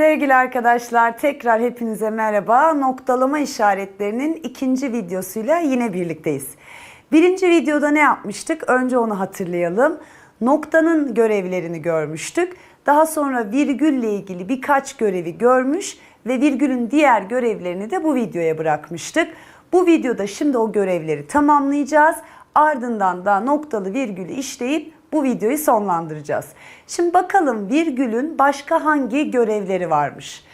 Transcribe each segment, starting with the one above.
Sevgili arkadaşlar tekrar hepinize merhaba. Noktalama işaretlerinin ikinci videosuyla yine birlikteyiz. Birinci videoda ne yapmıştık? Önce onu hatırlayalım. Noktanın görevlerini görmüştük. Daha sonra virgülle ilgili birkaç görevi görmüş ve virgülün diğer görevlerini de bu videoya bırakmıştık. Bu videoda şimdi o görevleri tamamlayacağız. Ardından da noktalı virgülü işleyip bu videoyu sonlandıracağız. Şimdi bakalım virgülün başka hangi görevleri varmış?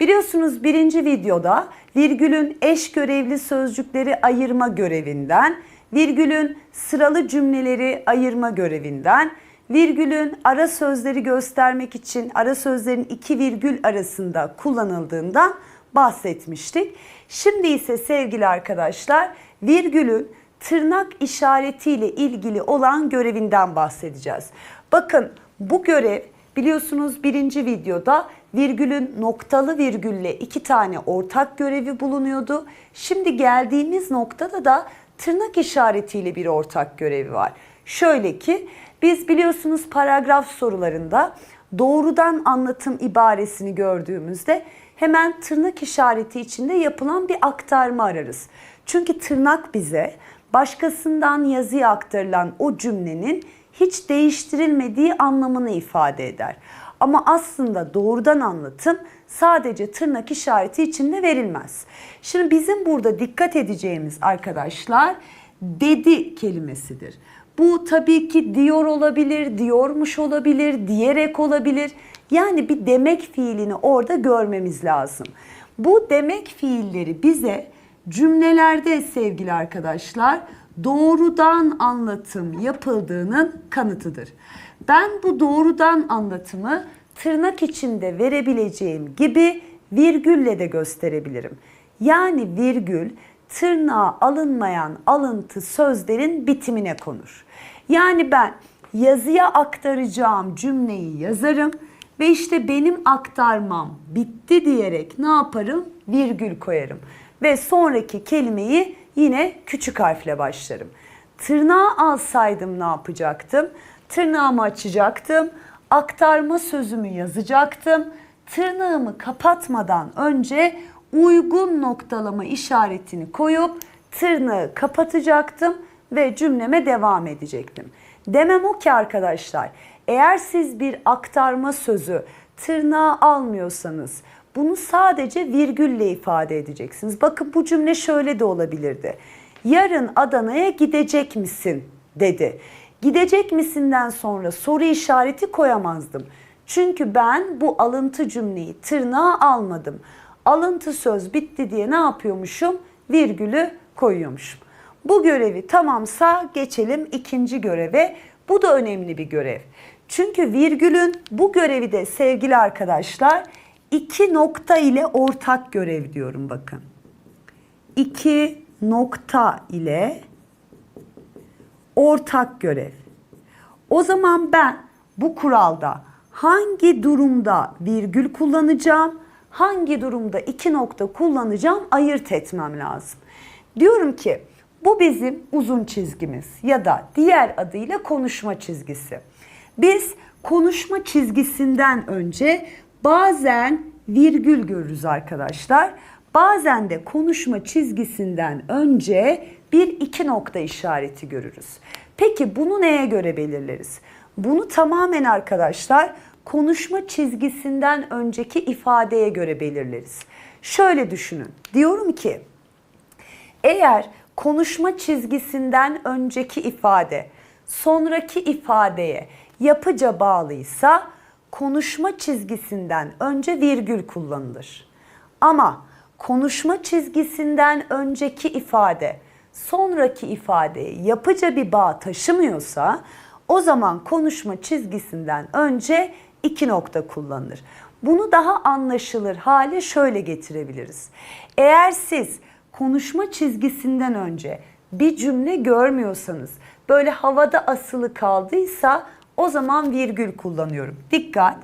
Biliyorsunuz birinci videoda virgülün eş görevli sözcükleri ayırma görevinden, virgülün sıralı cümleleri ayırma görevinden, virgülün ara sözleri göstermek için ara sözlerin iki virgül arasında kullanıldığından bahsetmiştik. Şimdi ise sevgili arkadaşlar virgülün tırnak işaretiyle ilgili olan görevinden bahsedeceğiz. Bakın bu görev biliyorsunuz birinci videoda virgülün noktalı virgülle iki tane ortak görevi bulunuyordu. Şimdi geldiğimiz noktada da tırnak işaretiyle bir ortak görevi var. Şöyle ki biz biliyorsunuz paragraf sorularında doğrudan anlatım ibaresini gördüğümüzde hemen tırnak işareti içinde yapılan bir aktarma ararız. Çünkü tırnak bize başkasından yazıya aktarılan o cümlenin hiç değiştirilmediği anlamını ifade eder. Ama aslında doğrudan anlatım sadece tırnak işareti içinde verilmez. Şimdi bizim burada dikkat edeceğimiz arkadaşlar dedi kelimesidir. Bu tabii ki diyor olabilir, diyormuş olabilir, diyerek olabilir. Yani bir demek fiilini orada görmemiz lazım. Bu demek fiilleri bize cümlelerde sevgili arkadaşlar doğrudan anlatım yapıldığının kanıtıdır. Ben bu doğrudan anlatımı tırnak içinde verebileceğim gibi virgülle de gösterebilirim. Yani virgül tırnağa alınmayan alıntı sözlerin bitimine konur. Yani ben yazıya aktaracağım cümleyi yazarım ve işte benim aktarmam bitti diyerek ne yaparım? Virgül koyarım ve sonraki kelimeyi yine küçük harfle başlarım. Tırnağı alsaydım ne yapacaktım? Tırnağımı açacaktım, aktarma sözümü yazacaktım. Tırnağımı kapatmadan önce uygun noktalama işaretini koyup tırnağı kapatacaktım ve cümleme devam edecektim. Demem o ki arkadaşlar, eğer siz bir aktarma sözü tırnağı almıyorsanız bunu sadece virgülle ifade edeceksiniz. Bakın bu cümle şöyle de olabilirdi. Yarın Adana'ya gidecek misin dedi. Gidecek misinden sonra soru işareti koyamazdım. Çünkü ben bu alıntı cümleyi tırnağa almadım. Alıntı söz bitti diye ne yapıyormuşum? Virgülü koyuyormuşum. Bu görevi tamamsa geçelim ikinci göreve. Bu da önemli bir görev. Çünkü virgülün bu görevi de sevgili arkadaşlar iki nokta ile ortak görev diyorum bakın. İki nokta ile ortak görev. O zaman ben bu kuralda hangi durumda virgül kullanacağım, hangi durumda iki nokta kullanacağım ayırt etmem lazım. Diyorum ki bu bizim uzun çizgimiz ya da diğer adıyla konuşma çizgisi. Biz konuşma çizgisinden önce bazen virgül görürüz arkadaşlar. Bazen de konuşma çizgisinden önce bir iki nokta işareti görürüz. Peki bunu neye göre belirleriz? Bunu tamamen arkadaşlar konuşma çizgisinden önceki ifadeye göre belirleriz. Şöyle düşünün. Diyorum ki eğer konuşma çizgisinden önceki ifade sonraki ifadeye yapıca bağlıysa konuşma çizgisinden önce virgül kullanılır. Ama konuşma çizgisinden önceki ifade sonraki ifadeye yapıca bir bağ taşımıyorsa o zaman konuşma çizgisinden önce iki nokta kullanılır. Bunu daha anlaşılır hale şöyle getirebiliriz. Eğer siz konuşma çizgisinden önce bir cümle görmüyorsanız, böyle havada asılı kaldıysa o zaman virgül kullanıyorum. Dikkat!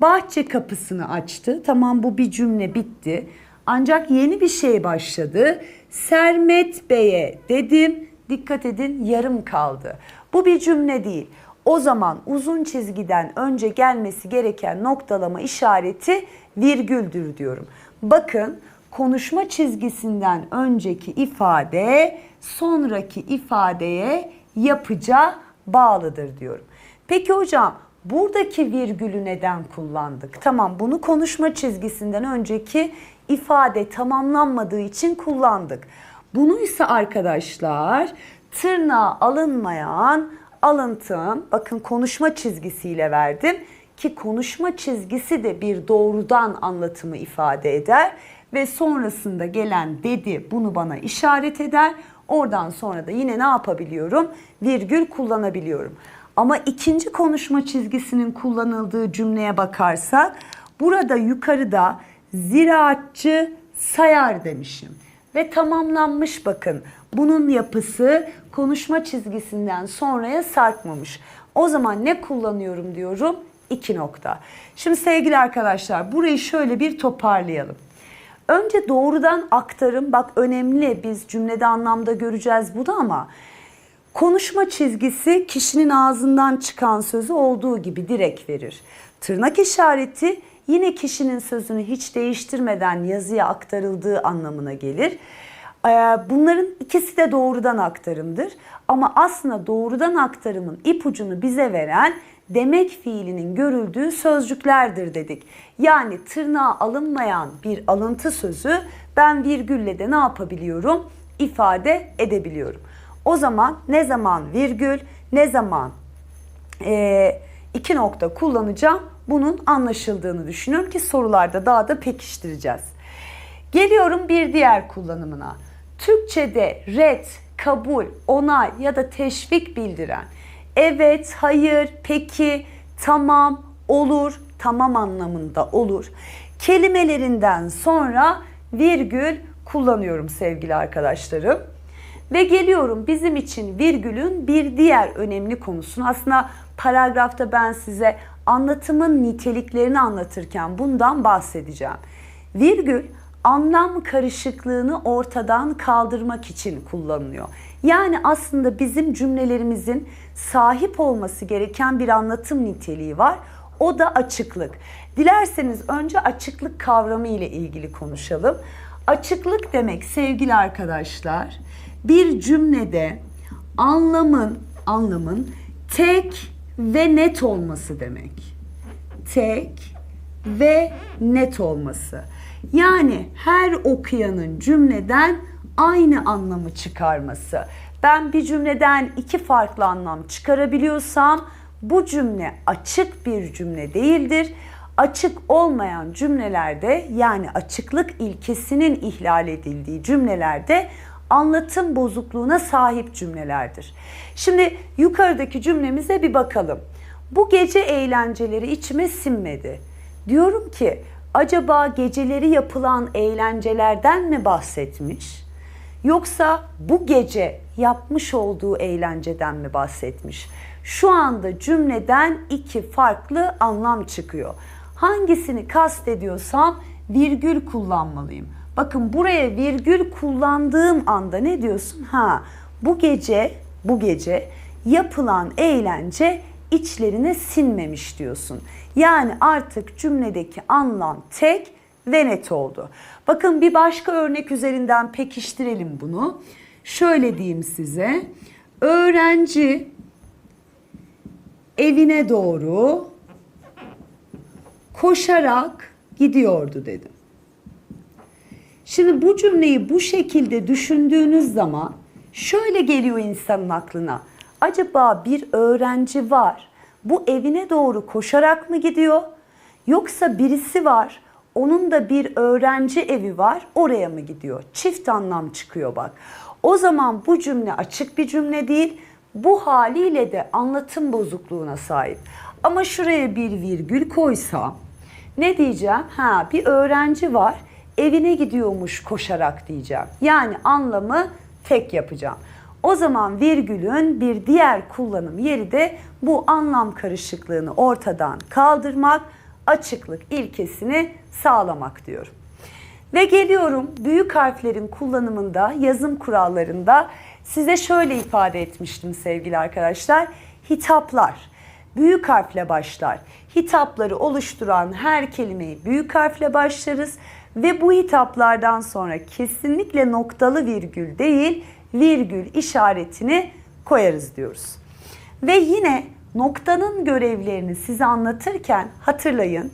Bahçe kapısını açtı. Tamam bu bir cümle bitti. Ancak yeni bir şey başladı. Sermet Bey'e dedim. Dikkat edin yarım kaldı. Bu bir cümle değil. O zaman uzun çizgiden önce gelmesi gereken noktalama işareti virgüldür diyorum. Bakın konuşma çizgisinden önceki ifade sonraki ifadeye yapıca bağlıdır diyorum. Peki hocam buradaki virgülü neden kullandık? Tamam bunu konuşma çizgisinden önceki ifade tamamlanmadığı için kullandık. Bunu ise arkadaşlar tırnağa alınmayan alıntım bakın konuşma çizgisiyle verdim ki konuşma çizgisi de bir doğrudan anlatımı ifade eder ve sonrasında gelen dedi bunu bana işaret eder. Oradan sonra da yine ne yapabiliyorum? Virgül kullanabiliyorum. Ama ikinci konuşma çizgisinin kullanıldığı cümleye bakarsak burada yukarıda ziraatçı sayar demişim. Ve tamamlanmış bakın. Bunun yapısı konuşma çizgisinden sonraya sarkmamış. O zaman ne kullanıyorum diyorum? İki nokta. Şimdi sevgili arkadaşlar burayı şöyle bir toparlayalım. Önce doğrudan aktarım bak önemli biz cümlede anlamda göreceğiz bunu ama konuşma çizgisi kişinin ağzından çıkan sözü olduğu gibi direkt verir. Tırnak işareti yine kişinin sözünü hiç değiştirmeden yazıya aktarıldığı anlamına gelir. Ee, Bunların ikisi de doğrudan aktarımdır. Ama aslında doğrudan aktarımın ipucunu bize veren demek fiilinin görüldüğü sözcüklerdir dedik. Yani tırnağa alınmayan bir alıntı sözü ben virgülle de ne yapabiliyorum? ifade edebiliyorum. O zaman ne zaman virgül, ne zaman e, iki nokta kullanacağım bunun anlaşıldığını düşünüyorum ki sorularda daha da pekiştireceğiz. Geliyorum bir diğer kullanımına. Türkçe'de red, kabul, onay ya da teşvik bildiren evet, hayır, peki, tamam, olur, tamam anlamında olur. Kelimelerinden sonra virgül kullanıyorum sevgili arkadaşlarım. Ve geliyorum bizim için virgülün bir diğer önemli konusunu. Aslında paragrafta ben size anlatımın niteliklerini anlatırken bundan bahsedeceğim. Virgül anlam karışıklığını ortadan kaldırmak için kullanılıyor. Yani aslında bizim cümlelerimizin sahip olması gereken bir anlatım niteliği var. O da açıklık. Dilerseniz önce açıklık kavramı ile ilgili konuşalım. Açıklık demek sevgili arkadaşlar bir cümlede anlamın anlamın tek ve net olması demek. Tek ve net olması. Yani her okuyanın cümleden aynı anlamı çıkarması. Ben bir cümleden iki farklı anlam çıkarabiliyorsam bu cümle açık bir cümle değildir. Açık olmayan cümlelerde yani açıklık ilkesinin ihlal edildiği cümlelerde anlatım bozukluğuna sahip cümlelerdir. Şimdi yukarıdaki cümlemize bir bakalım. Bu gece eğlenceleri içime sinmedi. Diyorum ki acaba geceleri yapılan eğlencelerden mi bahsetmiş? Yoksa bu gece yapmış olduğu eğlenceden mi bahsetmiş? Şu anda cümleden iki farklı anlam çıkıyor. Hangisini kastediyorsam virgül kullanmalıyım. Bakın buraya virgül kullandığım anda ne diyorsun? Ha bu gece bu gece yapılan eğlence içlerine sinmemiş diyorsun. Yani artık cümledeki anlam tek ve net oldu. Bakın bir başka örnek üzerinden pekiştirelim bunu. Şöyle diyeyim size. Öğrenci evine doğru koşarak gidiyordu dedim. Şimdi bu cümleyi bu şekilde düşündüğünüz zaman şöyle geliyor insanın aklına. Acaba bir öğrenci var. Bu evine doğru koşarak mı gidiyor? Yoksa birisi var. Onun da bir öğrenci evi var. Oraya mı gidiyor? Çift anlam çıkıyor bak. O zaman bu cümle açık bir cümle değil. Bu haliyle de anlatım bozukluğuna sahip. Ama şuraya bir virgül koysam ne diyeceğim? Ha bir öğrenci var evine gidiyormuş koşarak diyeceğim. Yani anlamı tek yapacağım. O zaman virgülün bir diğer kullanım yeri de bu anlam karışıklığını ortadan kaldırmak, açıklık ilkesini sağlamak diyorum. Ve geliyorum büyük harflerin kullanımında, yazım kurallarında size şöyle ifade etmiştim sevgili arkadaşlar. Hitaplar. büyük harfle başlar. Hitapları oluşturan her kelimeyi büyük harfle başlarız ve bu hitaplardan sonra kesinlikle noktalı virgül değil, virgül işaretini koyarız diyoruz. Ve yine noktanın görevlerini size anlatırken hatırlayın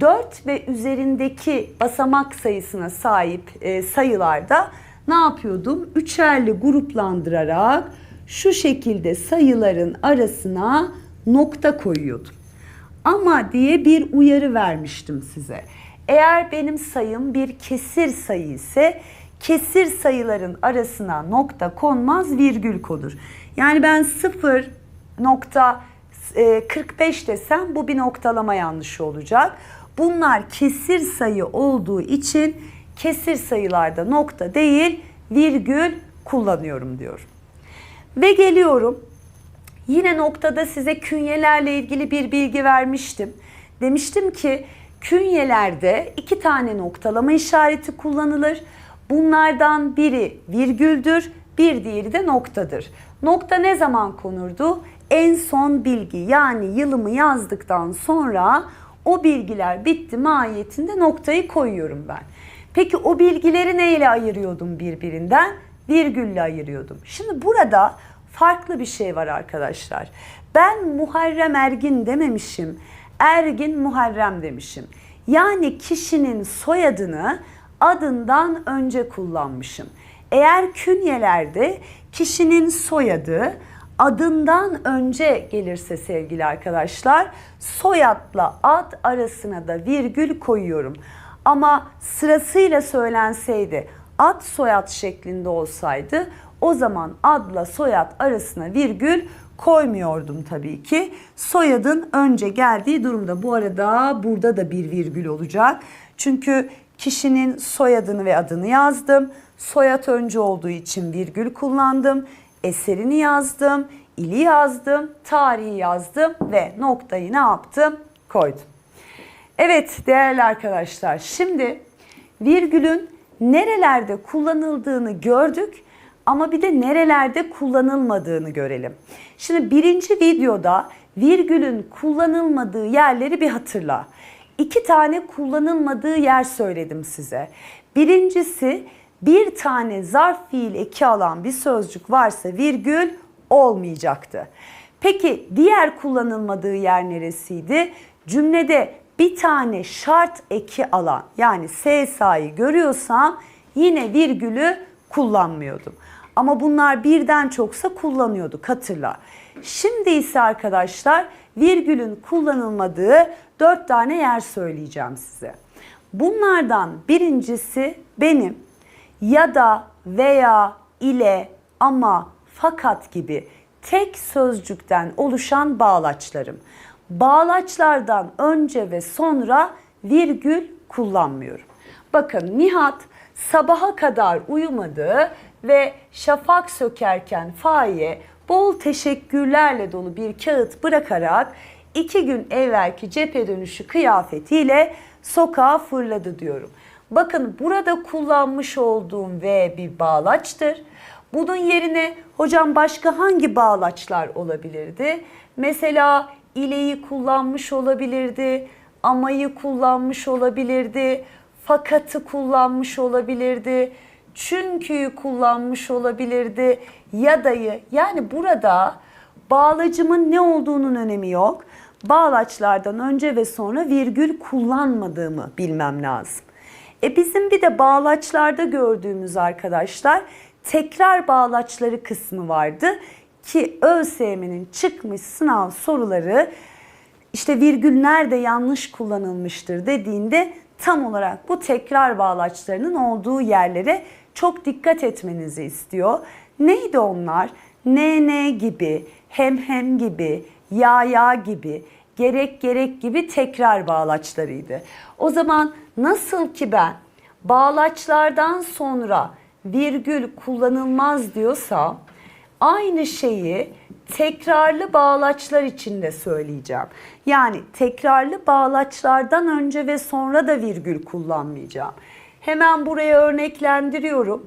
4 ve üzerindeki basamak sayısına sahip e, sayılarda ne yapıyordum? Üçerli gruplandırarak şu şekilde sayıların arasına nokta koyuyordum. Ama diye bir uyarı vermiştim size. Eğer benim sayım bir kesir sayı ise kesir sayıların arasına nokta konmaz virgül konur. Yani ben 0.45 desem bu bir noktalama yanlışı olacak. Bunlar kesir sayı olduğu için kesir sayılarda nokta değil virgül kullanıyorum diyorum. Ve geliyorum Yine noktada size künyelerle ilgili bir bilgi vermiştim. Demiştim ki künyelerde iki tane noktalama işareti kullanılır. Bunlardan biri virgüldür, bir diğeri de noktadır. Nokta ne zaman konurdu? En son bilgi yani yılımı yazdıktan sonra o bilgiler bitti mahiyetinde noktayı koyuyorum ben. Peki o bilgileri neyle ayırıyordum birbirinden? Virgülle ayırıyordum. Şimdi burada farklı bir şey var arkadaşlar. Ben Muharrem Ergin dememişim. Ergin Muharrem demişim. Yani kişinin soyadını adından önce kullanmışım. Eğer künyelerde kişinin soyadı adından önce gelirse sevgili arkadaşlar soyadla ad arasına da virgül koyuyorum. Ama sırasıyla söylenseydi ad soyad şeklinde olsaydı o zaman adla soyad arasına virgül koymuyordum tabii ki. Soyadın önce geldiği durumda. Bu arada burada da bir virgül olacak. Çünkü kişinin soyadını ve adını yazdım. Soyad önce olduğu için virgül kullandım. Eserini yazdım, ili yazdım, tarihi yazdım ve noktayı ne yaptım? Koydum. Evet değerli arkadaşlar şimdi virgülün nerelerde kullanıldığını gördük ama bir de nerelerde kullanılmadığını görelim. Şimdi birinci videoda virgülün kullanılmadığı yerleri bir hatırla. İki tane kullanılmadığı yer söyledim size. Birincisi bir tane zarf fiil eki alan bir sözcük varsa virgül olmayacaktı. Peki diğer kullanılmadığı yer neresiydi? Cümlede bir tane şart eki alan yani SSA'yı görüyorsam yine virgülü kullanmıyordum. Ama bunlar birden çoksa kullanıyorduk hatırla. Şimdi ise arkadaşlar virgülün kullanılmadığı dört tane yer söyleyeceğim size. Bunlardan birincisi benim ya da veya ile ama fakat gibi tek sözcükten oluşan bağlaçlarım. Bağlaçlardan önce ve sonra virgül kullanmıyorum. Bakın Nihat sabaha kadar uyumadı ve şafak sökerken Faye bol teşekkürlerle dolu bir kağıt bırakarak iki gün evvelki cephe dönüşü kıyafetiyle sokağa fırladı diyorum. Bakın burada kullanmış olduğum V bir bağlaçtır. Bunun yerine hocam başka hangi bağlaçlar olabilirdi? Mesela ileyi kullanmış olabilirdi, amayı kullanmış olabilirdi, fakatı kullanmış olabilirdi çünkü'yü kullanmış olabilirdi ya dayı. Yani burada bağlacımın ne olduğunun önemi yok. Bağlaçlardan önce ve sonra virgül kullanmadığımı bilmem lazım. E bizim bir de bağlaçlarda gördüğümüz arkadaşlar tekrar bağlaçları kısmı vardı ki ÖSYM'nin çıkmış sınav soruları işte virgül nerede yanlış kullanılmıştır dediğinde tam olarak bu tekrar bağlaçlarının olduğu yerlere çok dikkat etmenizi istiyor. Neydi onlar? Ne gibi, hem hem gibi, ya ya gibi, gerek gerek gibi tekrar bağlaçlarıydı. O zaman nasıl ki ben bağlaçlardan sonra virgül kullanılmaz diyorsam aynı şeyi tekrarlı bağlaçlar içinde söyleyeceğim. Yani tekrarlı bağlaçlardan önce ve sonra da virgül kullanmayacağım. Hemen buraya örneklendiriyorum.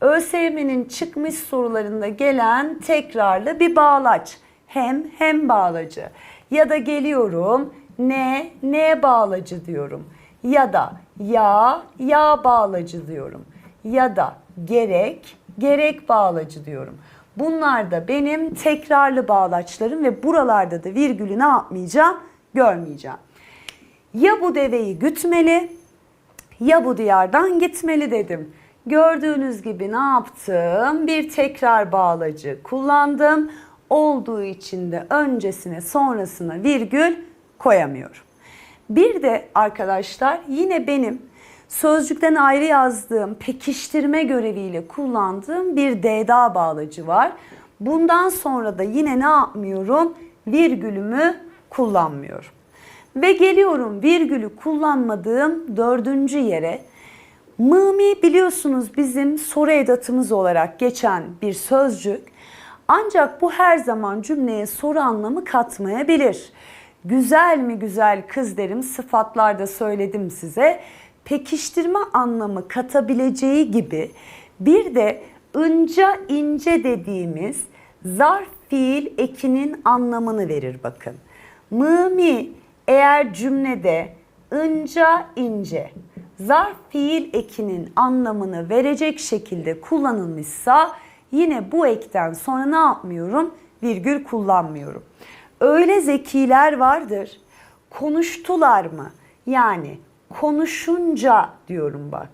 ÖSYM'nin çıkmış sorularında gelen tekrarlı bir bağlaç. Hem hem bağlacı. Ya da geliyorum ne, ne bağlacı diyorum. Ya da ya, ya bağlacı diyorum. Ya da gerek, gerek bağlacı diyorum. Bunlar da benim tekrarlı bağlaçlarım ve buralarda da virgülü ne yapmayacağım? Görmeyeceğim. Ya bu deveyi gütmeli ya bu diyardan gitmeli dedim. Gördüğünüz gibi ne yaptım? Bir tekrar bağlacı kullandım. Olduğu için de öncesine sonrasına virgül koyamıyorum. Bir de arkadaşlar yine benim sözcükten ayrı yazdığım pekiştirme göreviyle kullandığım bir DDA bağlacı var. Bundan sonra da yine ne yapmıyorum? Virgülümü kullanmıyorum. Ve geliyorum virgülü kullanmadığım dördüncü yere. Mımi biliyorsunuz bizim soru edatımız olarak geçen bir sözcük. Ancak bu her zaman cümleye soru anlamı katmayabilir. Güzel mi güzel kız derim sıfatlarda söyledim size. Pekiştirme anlamı katabileceği gibi bir de ınca ince dediğimiz zarf fiil ekinin anlamını verir bakın. Mımi eğer cümlede ınca ince zarf fiil ekinin anlamını verecek şekilde kullanılmışsa yine bu ekten sonra ne yapmıyorum? Virgül kullanmıyorum. Öyle zekiler vardır. Konuştular mı? Yani konuşunca diyorum bak.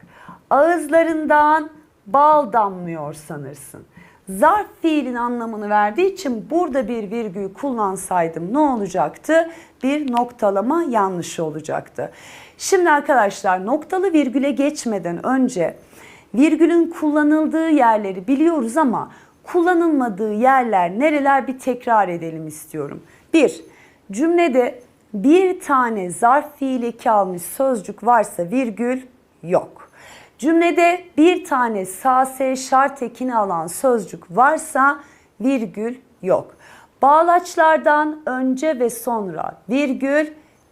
Ağızlarından bal damlıyor sanırsın. Zarf fiilin anlamını verdiği için burada bir virgül kullansaydım ne olacaktı? Bir noktalama yanlışı olacaktı. Şimdi arkadaşlar noktalı virgüle geçmeden önce virgülün kullanıldığı yerleri biliyoruz ama kullanılmadığı yerler nereler bir tekrar edelim istiyorum. Bir, cümlede bir tane zarf fiil eki almış sözcük varsa virgül yok. Cümlede bir tane sase şart ekini alan sözcük varsa virgül yok. Bağlaçlardan önce ve sonra virgül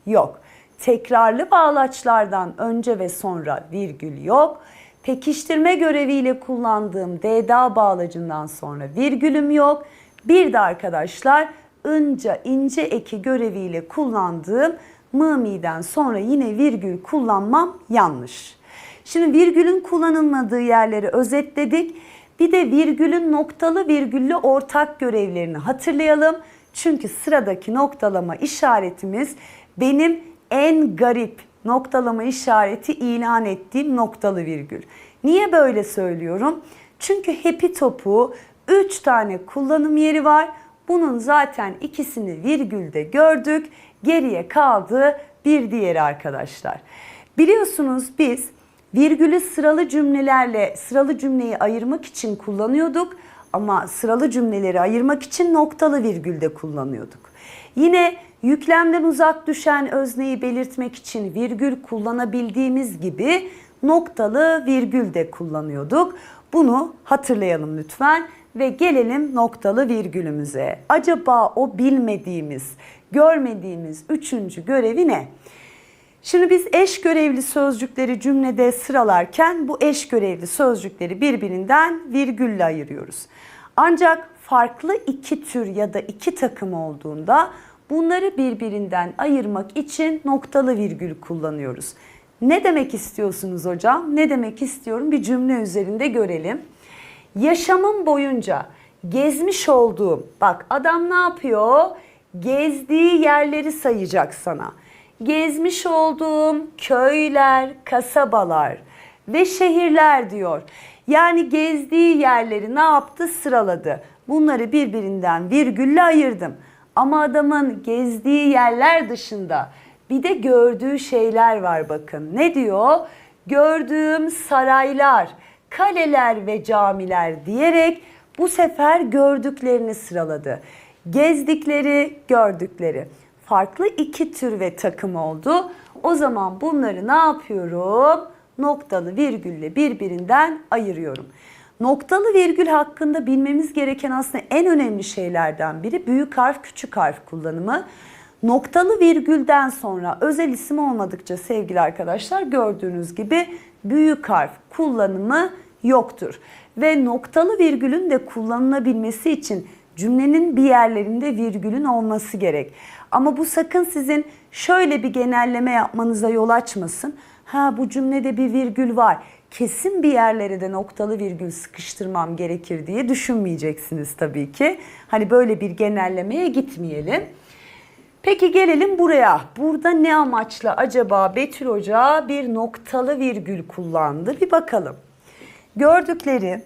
yok. Tekrarlı bağlaçlardan önce ve sonra virgül yok. Pekiştirme göreviyle kullandığım DDA bağlacından sonra virgülüm yok. Bir de arkadaşlar ınca ince eki göreviyle kullandığım mı'miden sonra yine virgül kullanmam yanlış. Şimdi virgülün kullanılmadığı yerleri özetledik. Bir de virgülün noktalı virgüllü ortak görevlerini hatırlayalım. Çünkü sıradaki noktalama işaretimiz benim en garip noktalama işareti ilan ettiğim noktalı virgül. Niye böyle söylüyorum? Çünkü happy topu 3 tane kullanım yeri var. Bunun zaten ikisini virgülde gördük. Geriye kaldı bir diğeri arkadaşlar. Biliyorsunuz biz virgülü sıralı cümlelerle sıralı cümleyi ayırmak için kullanıyorduk ama sıralı cümleleri ayırmak için noktalı virgülde kullanıyorduk. Yine yüklemden uzak düşen özneyi belirtmek için virgül kullanabildiğimiz gibi noktalı virgül de kullanıyorduk. Bunu hatırlayalım lütfen ve gelelim noktalı virgülümüze. Acaba o bilmediğimiz, görmediğimiz üçüncü görevi ne? Şimdi biz eş görevli sözcükleri cümlede sıralarken bu eş görevli sözcükleri birbirinden virgülle ayırıyoruz. Ancak farklı iki tür ya da iki takım olduğunda bunları birbirinden ayırmak için noktalı virgül kullanıyoruz. Ne demek istiyorsunuz hocam? Ne demek istiyorum? Bir cümle üzerinde görelim. Yaşamım boyunca gezmiş olduğum, bak adam ne yapıyor? Gezdiği yerleri sayacak sana gezmiş olduğum köyler, kasabalar ve şehirler diyor. Yani gezdiği yerleri ne yaptı? Sıraladı. Bunları birbirinden virgülle ayırdım. Ama adamın gezdiği yerler dışında bir de gördüğü şeyler var bakın. Ne diyor? Gördüğüm saraylar, kaleler ve camiler diyerek bu sefer gördüklerini sıraladı. Gezdikleri, gördükleri farklı iki tür ve takım oldu. O zaman bunları ne yapıyorum? Noktalı virgülle birbirinden ayırıyorum. Noktalı virgül hakkında bilmemiz gereken aslında en önemli şeylerden biri büyük harf küçük harf kullanımı. Noktalı virgülden sonra özel isim olmadıkça sevgili arkadaşlar gördüğünüz gibi büyük harf kullanımı yoktur. Ve noktalı virgülün de kullanılabilmesi için Cümlenin bir yerlerinde virgülün olması gerek. Ama bu sakın sizin şöyle bir genelleme yapmanıza yol açmasın. Ha bu cümlede bir virgül var. Kesin bir yerlere de noktalı virgül sıkıştırmam gerekir diye düşünmeyeceksiniz tabii ki. Hani böyle bir genellemeye gitmeyelim. Peki gelelim buraya. Burada ne amaçla acaba Betül Hoca bir noktalı virgül kullandı? Bir bakalım. Gördükleri,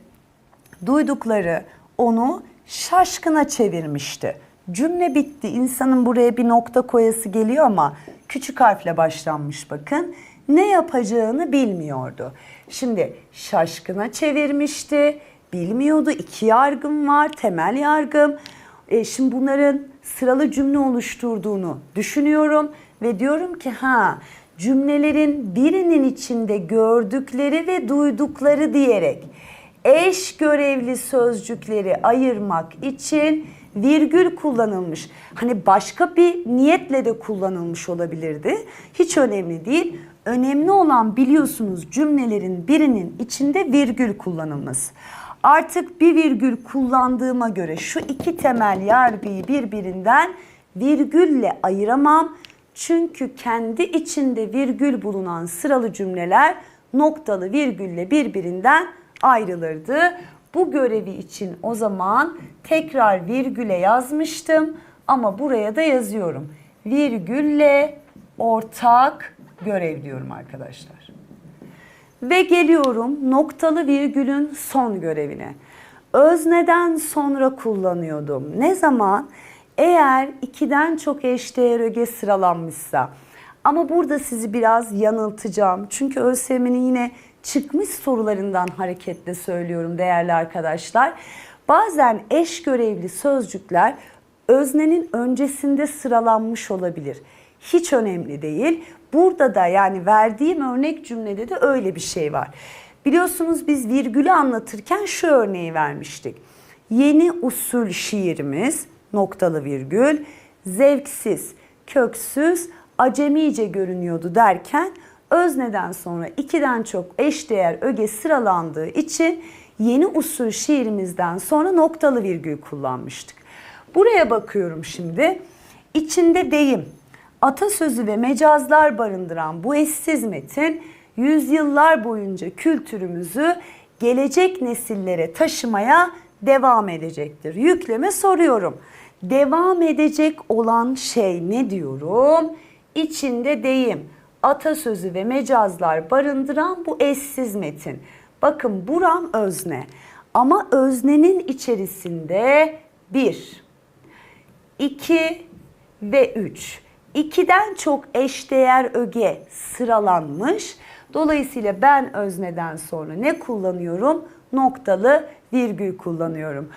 duydukları onu şaşkına çevirmişti. Cümle bitti. İnsanın buraya bir nokta koyası geliyor ama küçük harfle başlanmış bakın. Ne yapacağını bilmiyordu. Şimdi şaşkına çevirmişti. Bilmiyordu. İki yargım var. Temel yargım. E, şimdi bunların sıralı cümle oluşturduğunu düşünüyorum ve diyorum ki ha cümlelerin birinin içinde gördükleri ve duydukları diyerek eş görevli sözcükleri ayırmak için virgül kullanılmış. Hani başka bir niyetle de kullanılmış olabilirdi. Hiç önemli değil. Önemli olan biliyorsunuz cümlelerin birinin içinde virgül kullanılması. Artık bir virgül kullandığıma göre şu iki temel yargıyı birbirinden virgülle ayıramam. Çünkü kendi içinde virgül bulunan sıralı cümleler noktalı virgülle birbirinden ayrılırdı. Bu görevi için o zaman tekrar virgüle yazmıştım ama buraya da yazıyorum. Virgülle ortak görev diyorum arkadaşlar. Ve geliyorum noktalı virgülün son görevine. Özneden sonra kullanıyordum. Ne zaman? Eğer ikiden çok eşdeğer öge sıralanmışsa. Ama burada sizi biraz yanıltacağım. Çünkü ÖSYM'nin yine çıkmış sorularından hareketle söylüyorum değerli arkadaşlar. Bazen eş görevli sözcükler öznenin öncesinde sıralanmış olabilir. Hiç önemli değil. Burada da yani verdiğim örnek cümlede de öyle bir şey var. Biliyorsunuz biz virgülü anlatırken şu örneği vermiştik. Yeni usul şiirimiz noktalı virgül zevksiz, köksüz, acemice görünüyordu derken özneden sonra ikiden çok eşdeğer öge sıralandığı için yeni usul şiirimizden sonra noktalı virgül kullanmıştık. Buraya bakıyorum şimdi. İçinde deyim, atasözü ve mecazlar barındıran bu eşsiz metin yüzyıllar boyunca kültürümüzü gelecek nesillere taşımaya devam edecektir. Yükleme soruyorum. Devam edecek olan şey ne diyorum? İçinde deyim, atasözü ve mecazlar barındıran bu eşsiz metin. Bakın buram özne. Ama öznenin içerisinde bir, iki ve üç. İkiden çok eşdeğer öge sıralanmış. Dolayısıyla ben özneden sonra ne kullanıyorum? Noktalı virgül kullanıyorum.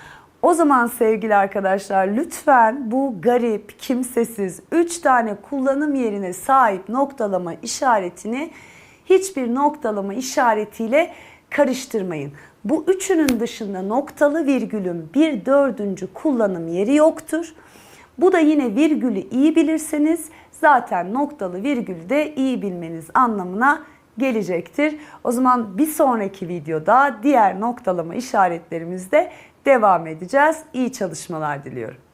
O zaman sevgili arkadaşlar lütfen bu garip, kimsesiz 3 tane kullanım yerine sahip noktalama işaretini hiçbir noktalama işaretiyle karıştırmayın. Bu üçünün dışında noktalı virgülün bir dördüncü kullanım yeri yoktur. Bu da yine virgülü iyi bilirseniz zaten noktalı virgülü de iyi bilmeniz anlamına gelecektir. O zaman bir sonraki videoda diğer noktalama işaretlerimizde devam edeceğiz. İyi çalışmalar diliyorum.